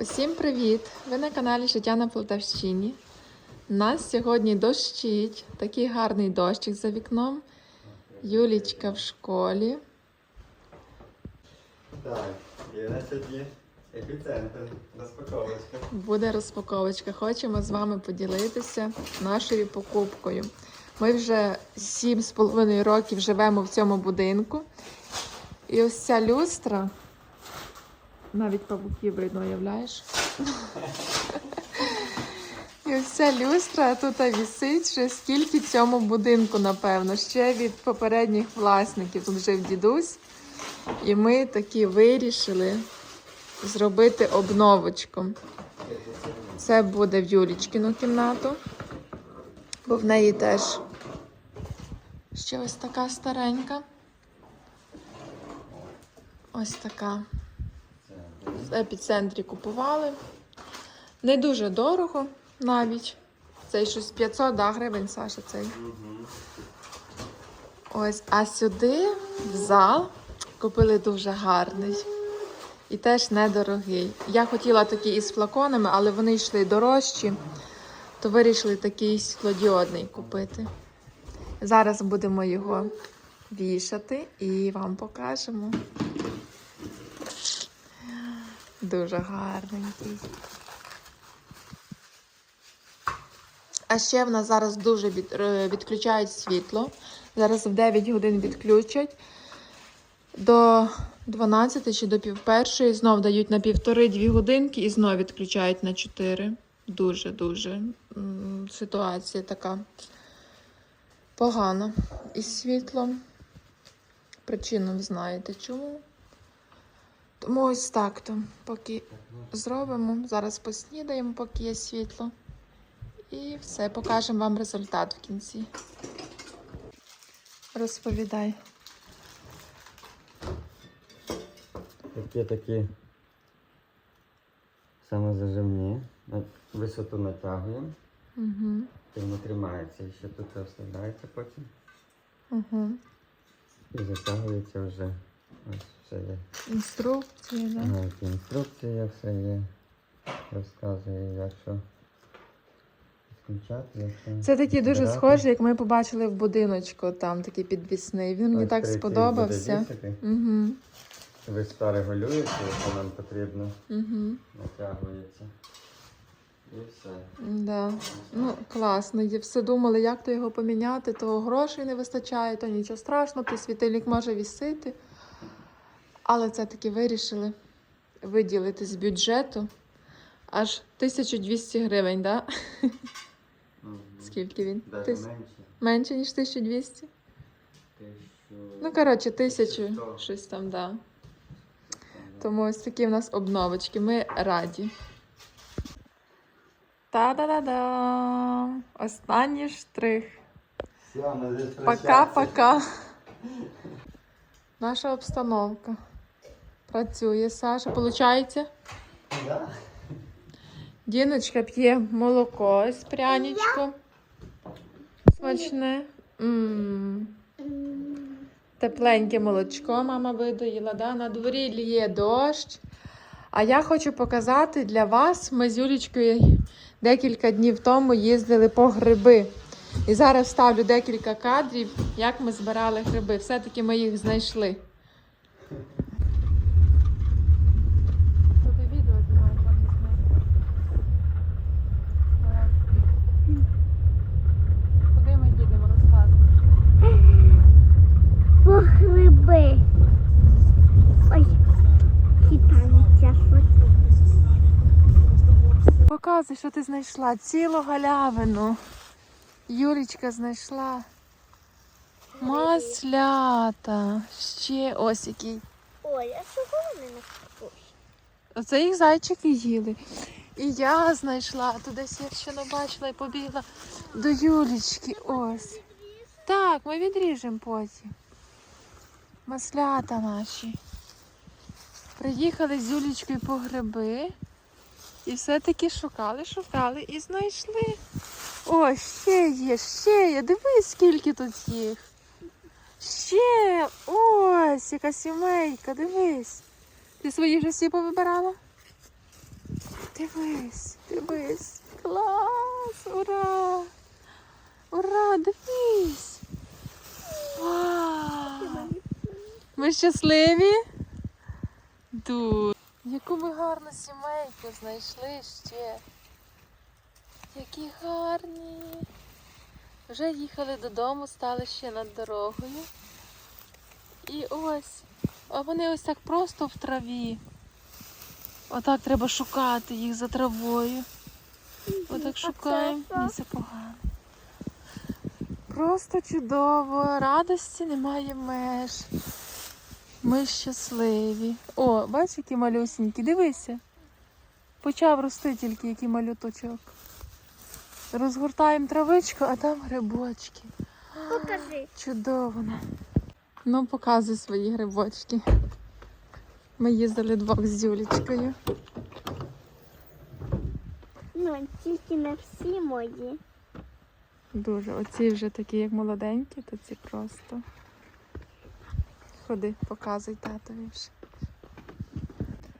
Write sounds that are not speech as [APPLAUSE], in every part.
Усім привіт! Ви на каналі Життя на Полтавщині. Нас сьогодні дощить, такий гарний дощик за вікном. Юлічка в школі. Так, і на сьогодні епіцентр, розпаковочка. Буде розпаковочка. Хочемо з вами поділитися нашою покупкою. Ми вже 7,5 років живемо в цьому будинку. І ось ця люстра. Навіть павуків видно, уявляєш? І ця люстра тут вісить вже скільки цьому будинку, напевно. Ще від попередніх власників тут жив дідусь. І ми таки вирішили зробити обновочку. Це буде в Юлічкину кімнату, бо в неї теж ще ось така старенька. Ось така. В епіцентрі купували. Не дуже дорого навіть. Цей щось 500 да, гривень, Саша, цей. Ось, а сюди, в зал, купили дуже гарний. І теж недорогий. Я хотіла такий із флаконами, але вони йшли дорожчі, то вирішили такий склодіодний купити. Зараз будемо його вішати і вам покажемо. Дуже гарненький. А ще в нас зараз дуже е, відключають світло. Зараз в 9 годин відключать. До 12 чи до пів першої знов дають на півтори-дві годинки і знов відключають на 4. Дуже-дуже ситуація така погана із світлом. Причину знаєте чому. Тому ось так то. Поки зробимо. Зараз поснідаємо, поки є світло. І все, покажемо вам результат в кінці. Розповідай. Такі такі самозажимні. Висоту натягуємо, Угу. воно тримається. І ще тут це вставляється потім. Угу. І затягується вже. Ось все є. Інструкції, да? Ага, які інструкції, все є. Розказує, як що включати, як що. Це такий дуже збирати. схожий, як ми побачили в будиночку, там такий підвісний. Він мені Ось так третій сподобався. буде вісити. Угу. Ви старегулюєте, якщо нам потрібно, Угу. натягується. І все. Да. Ну, класно. І все думали, як то його поміняти, то грошей не вистачає, то нічого страшного, то світильник може вісити. Але це таки вирішили виділити з бюджету аж 1200 гривень, да? Мгм. Скільки він? Даже Тис- менше. Менше, ніж 1200? Тисячу... Ну, коротше, тисячу, Тисячу. щось там, да. Тому ось такі в нас обновочки. Ми раді. Та-да-да-да! Останній штрих. Пока-пока. Наша обстановка. Працює, Саша. Получається? Да? Діночка п'є молоко з пряничком. Смачне. М. Тепленьке молочко мама видоїла. Да? На дворі лє дощ. А я хочу показати для вас. Ми з Юлічкою декілька днів тому їздили по гриби. І зараз вставлю декілька кадрів, як ми збирали гриби. Все-таки ми їх знайшли. Тобі відео знімаю, Куди ми їдемо розказуй? По гриби. Ой. Показуй, що ти знайшла. Цілу галявину. Юлічка знайшла. Маслята. Ще ось який. Ой, а чого вони не купують? Оце їх зайчики їли. І я знайшла. Тут десь я ще не бачила і побігла до Юлічки. Ось. Так, ми відріжемо потім. Маслята наші. Приїхали з Юлічкою по гриби. І все-таки шукали, шукали і знайшли. О, ще є, ще є. Дивись, скільки тут їх. Ще ось, яка сімейка, дивись. Ти свої вже всі повибирала? Дивись, дивись. Клас! Ура! Ура! Дивись! Вау! Ми щасливі? Дуже. Яку ми гарну сімейку знайшли ще. Які гарні. Вже їхали додому, стали ще над дорогою. І ось. А вони ось так просто в траві. Отак треба шукати їх за травою. Отак шукаємо. що? Ні, це погано. Просто чудово, радості немає меж. Ми щасливі. О, бачиш, які малюсінькі, дивися. Почав рости тільки який малюточок. Розгортаємо травичку, а там грибочки. Покажи. Чудово. Ну, показуй свої грибочки. Ми їздили двох з Юлічкою. Ну, тільки не всі мої. Дуже. Оці вже такі, як молоденькі, то ці просто. Ходи, показуй татові вже.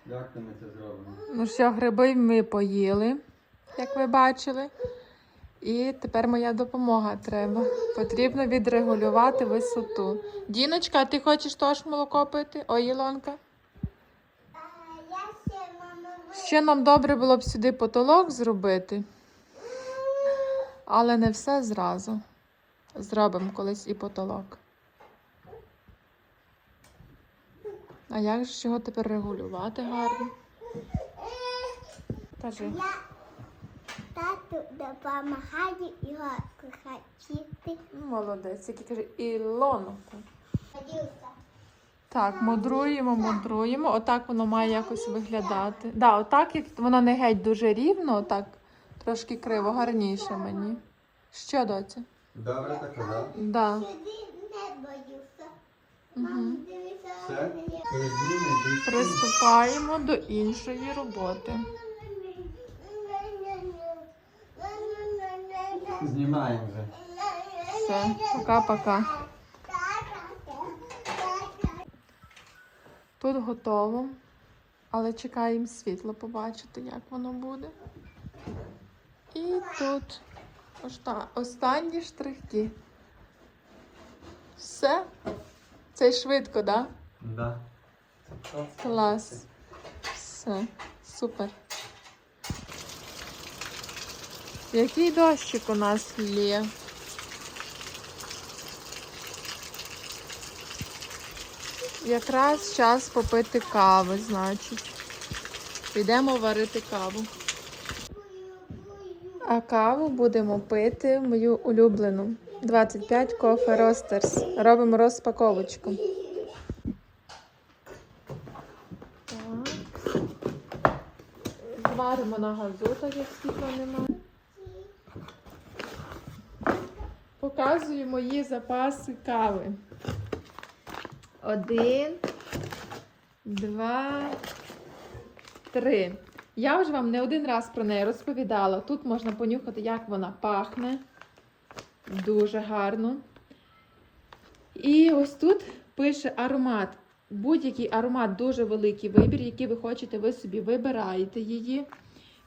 Як ми це зробимо? Ну що, гриби ми поїли, як ви бачили. І тепер моя допомога треба. Потрібно відрегулювати висоту. Діночка, ти хочеш теж молоко пити? Ой, Ілонка. Ще нам добре було б сюди потолок зробити. Але не все зразу. Зробимо колись і потолок. А як же ж його тепер регулювати гарно? Кажи. тату допомагає його. Ну, Молодець, який каже Ілонку. Так, мудруємо, мудруємо. Отак воно має якось виглядати. Да, отак, як воно не геть дуже рівно, отак трошки криво, гарніше мені. Що, доця? Добре так казав. Да. Сюди не. Все? Приступаємо до іншої роботи. Знімаємо вже. Все, пока-пока. Тут готово, але чекаємо світло побачити, як воно буде. І тут останні штрихи. Все. Це швидко, так? Да? Да. Клас. Все, супер. Який дощик у нас є? Якраз час попити кави, значить. Підемо варити каву. А каву будемо пити мою улюблену. 25 кофе Ростерс. Робимо розпаковочку. Так. Зваримо на газу, так як світла немає. Показую мої запаси кави. Один, два, три. Я вже вам не один раз про неї розповідала. Тут можна понюхати, як вона пахне. Дуже гарно. І ось тут пише аромат. Будь-який аромат дуже великий вибір, який ви хочете, ви собі вибираєте її.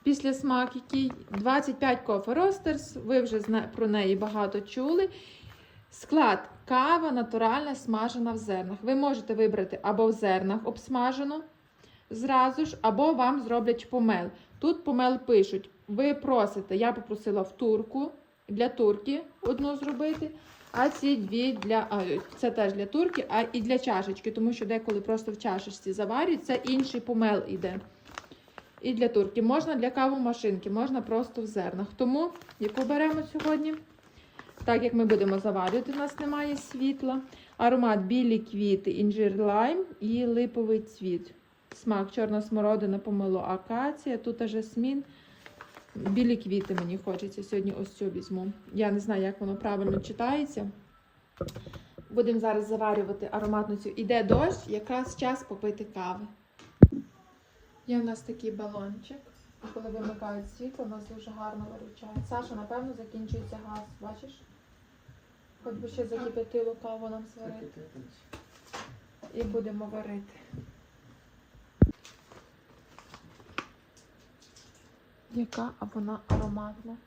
Після смак, який 25 Coffee Roasters, ви вже про неї багато чули. Склад кава натуральна, смажена в зернах. Ви можете вибрати або в зернах обсмажену зразу ж, або вам зроблять помел. Тут помел пишуть: ви просите, я попросила в турку для турки одну зробити, а ці дві для а, це теж для турки, а і для чашечки, тому що деколи просто в чашечці заварюють, це інший помел іде. І для турки. Можна для кавомашинки, можна просто в зернах. Тому яку беремо сьогодні? Так як ми будемо заварювати, у нас немає світла. Аромат білі квіти, інжир лайм і липовий цвіт. Смак чорна смородина, помило акація, тут жасмін. Білі квіти мені хочеться. Сьогодні ось цю візьму. Я не знаю, як воно правильно читається. Будемо зараз заварювати ароматну цю. Іде дощ, якраз час попити кави. Є у нас такий балончик. І коли вимикають світло, у нас дуже гарно виручає. Саша, напевно, закінчується газ, бачиш? Хоч би ще закип'ятило каву нам сварити. І будемо варити. Яка, вона ароматна.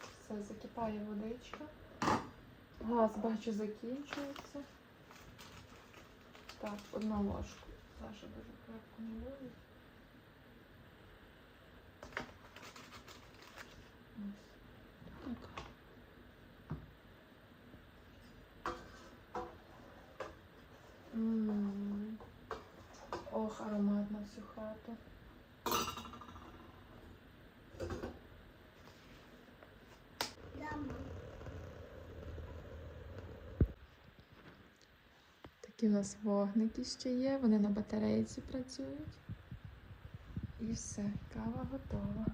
Все, закипає водичка. Газ, бачу, закінчується. Так, одну ложку. Саша дуже крепко не любить. Ох, аромат на всю хату. Такі у нас вогники ще є, вони на батарейці працюють. І все, кава готова.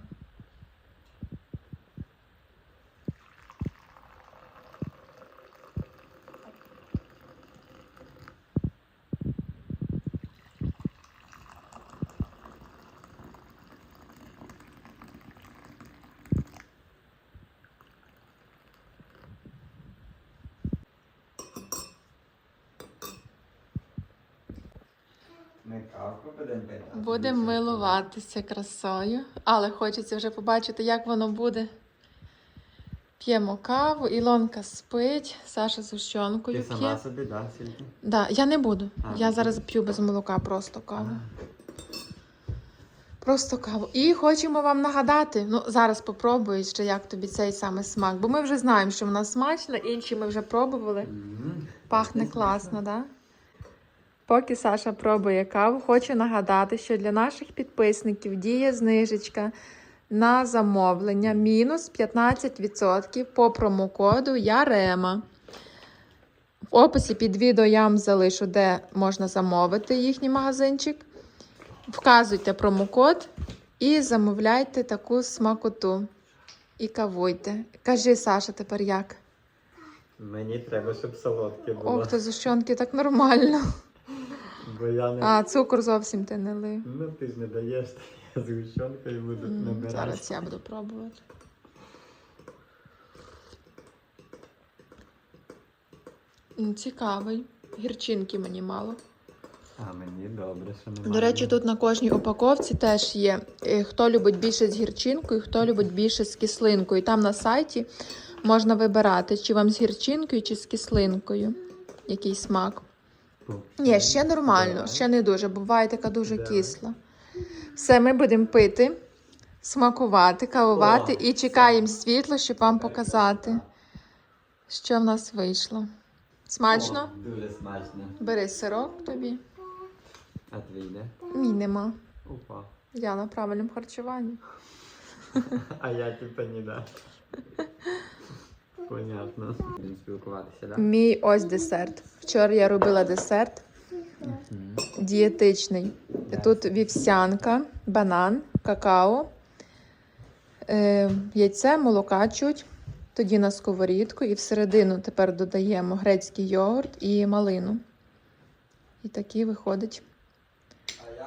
Ми кавку будемо а милуватися красою, але хочеться вже побачити, як воно буде. П'ємо каву, Ілонка спить, Саша з гущонкою Ти сама п'є. собі, да, Сільки? Да, я не буду. А, я зараз п'ю без молока просто каву. Просто каву. І хочемо вам нагадати, ну зараз попробую ще, як тобі цей саме смак. Бо ми вже знаємо, що вона смачна, інші ми вже пробували. М. Пахне Це класно, да? Поки Саша пробує каву, хочу нагадати, що для наших підписників діє знижечка на замовлення мінус 15% по промокоду Ярема. В описі під відео я вам залишу, де можна замовити їхній смакозинчик. Вказуйте промокод і замовляйте таку смакоту. І кавуйте. Кажи, Саша, тепер як? Мені треба, щоб солодке було. Ох, то зущенки так нормально. Бо я не. А цукор зовсім ти не лив. Ну ти ж не даєш, то я з гущонкою буду М, набирати. Зараз я буду пробувати. М, Цікавий. Гірчинки мені мало. А мені добре, що немає. До речі, тут на кожній упаковці теж є. е, Хто любить більше з гірчинкою, хто любить більше з кислинкою. Там на сайті можна вибирати, чи вам з гірчинкою, чи з кислинкою. Який смак. Ні, ще нормально, ще не дуже. Буває така дуже кисла. Все, ми будемо пити, смакувати, кавувати і чекаємо світло, щоб вам показати, що в нас вийшло. Смачно? Дуже смачно. Бери сирок тобі. А твій де? Мій нема. Опа. Я на правильному харчуванні. [LAUGHS] А я типа не да. [LAUGHS] Понятно. Будемо спілкуватися, да? Мій ось десерт. Вчора я робила десерт дієтичний. Да. Тут вівсянка, банан, какао, е, яйце, молока чуть, тоді на сковорідку і всередину тепер додаємо грецький йогурт і малину. І такий виходить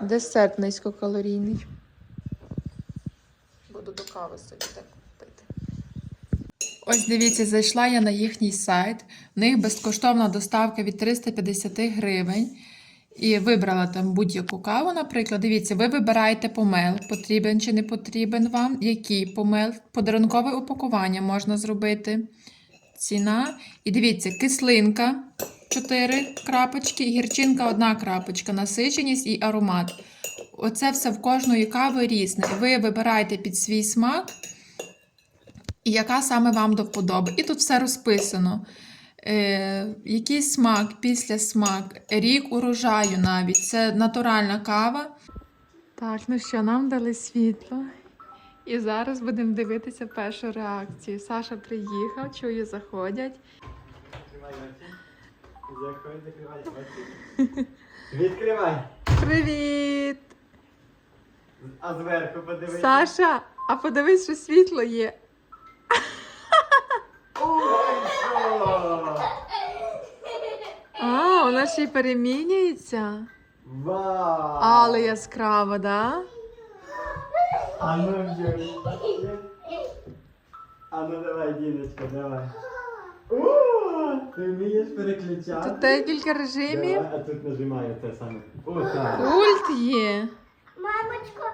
десерт низькокалорійний. Буду до кави собі так. Ось дивіться, зайшла я на їхній сайт. В них безкоштовна доставка від 350 гривень. І вибрала там будь-яку каву, наприклад. Дивіться, ви вибираєте помел, потрібен чи не потрібен вам, який помел, подарункове упакування можна зробити. Ціна. І дивіться, кислинка 4 крапочки, гірчинка 1 крапочка, насиченість і аромат. Оце все в кожної кави різне. Ви вибираєте під свій смак, і яка саме вам до вподоби. І тут все розписано. Е, який смак, після смак, рік урожаю навіть. Це натуральна кава. Так, ну що, нам дали світло. І зараз будемо дивитися першу реакцію. Саша приїхав, чую, заходять. Відкривай очі. Заходь, закривай очі. Відкривай. Привіт! А зверху подивись. Саша, а подивись, що світло є. А, вона ще й перемінюється. Вау! Але яскраво, да? А ну Юрій. А ну давай, Діночка, давай. О, ти вмієш переключати? Тут декілька режимів. Давай, а тут нажимаю це саме. О, так. Пульт є. Мамочко,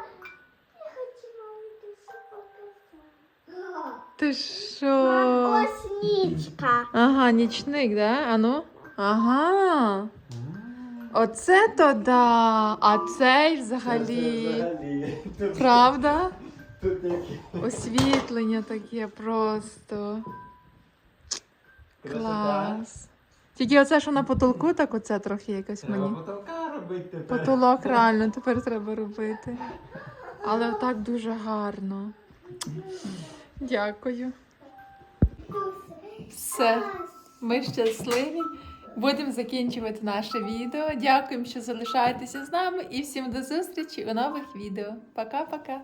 ти що? Ось нічка. Ага, нічник, да? Ану? Ага. Оце то да. А цей взагалі. Правда? Освітлення таке просто. Клас. Тільки оце, що на потолку, так оце трохи якось мені. потолка робити тепер. Потолок реально тепер треба робити. Але так дуже гарно. Дякую. Все. Ми щасливі. Будемо закінчувати наше відео. Дякуємо, що залишаєтеся з нами і всім до зустрічі у нових відео. Пока-пока.